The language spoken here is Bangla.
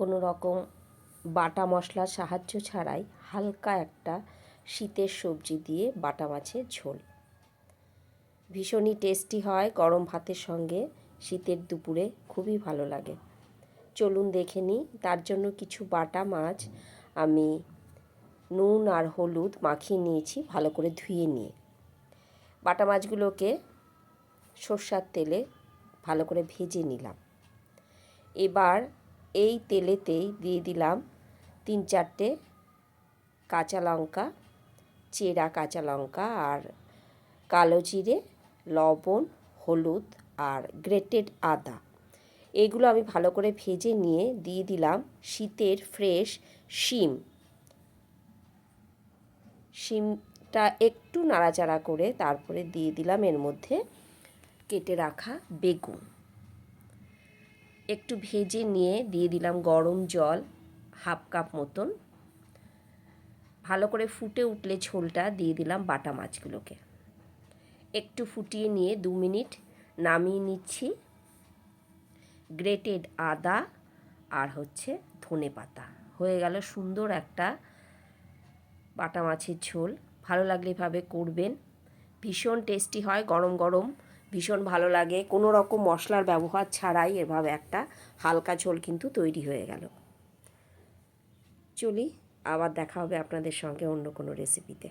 কোনো রকম বাটা মশলার সাহায্য ছাড়াই হালকা একটা শীতের সবজি দিয়ে বাটা মাছের ঝোল। ভীষণই টেস্টি হয় গরম ভাতের সঙ্গে, শীতের দুপুরে খুবই ভালো লাগে। চলুন দেখে নিই, তার জন্য কিছু বাটা মাছ আমি নুন আর হলুদ মাখিয়ে নিয়েছি ভালো করে ধুয়ে নিয়ে। বাটা মাছগুলোকে সর্ষার তেলে ভালো করে ভেজে নিলাম। এবার এই তেলেতেই দিয়ে দিলাম তিন চারটে কাঁচা লঙ্কা, চেরা কাঁচা লঙ্কা আর কালো জিরে, লবণ, হলুদ আর গ্রেটেড আদা। এগুলো আমি ভালো করে ভেজে নিয়ে দিয়ে দিলাম শীতের ফ্রেশ শিম। শিমটা একটু নাড়াচাড়া করে তারপরে দিয়ে দিলাম এর মধ্যে কেটে রাখা বেগুন। একটু ভেজে নিয়ে দিয়ে দিলাম গরম জল, হাফ কাপ মতন। ভালো করে ফুটে উঠলে ঝোলটা দিয়ে দিলাম বাটা মাছগুলোকে। একটু ফুটিয়ে নিয়ে দু মিনিট নামিয়ে নিচ্ছি। গ্রেটেড আদা আর হচ্ছে ধনে পাতা। হয়ে গেল সুন্দর একটা বাটা মাছের ঝোল। ভালো লাগলে এভাবে করবেন। ভীষণ টেস্টি হয় গরম গরম। ভীষণ ভালো লাগে। কোনো রকম মশলার ব্যবহার ছাড়াই এভাবে একটা হালকা ঝোল কিন্তু তৈরি হয়ে গেল। চলি, আবার দেখা হবে আপনাদের সঙ্গে অন্য কোনো রেসিপিতে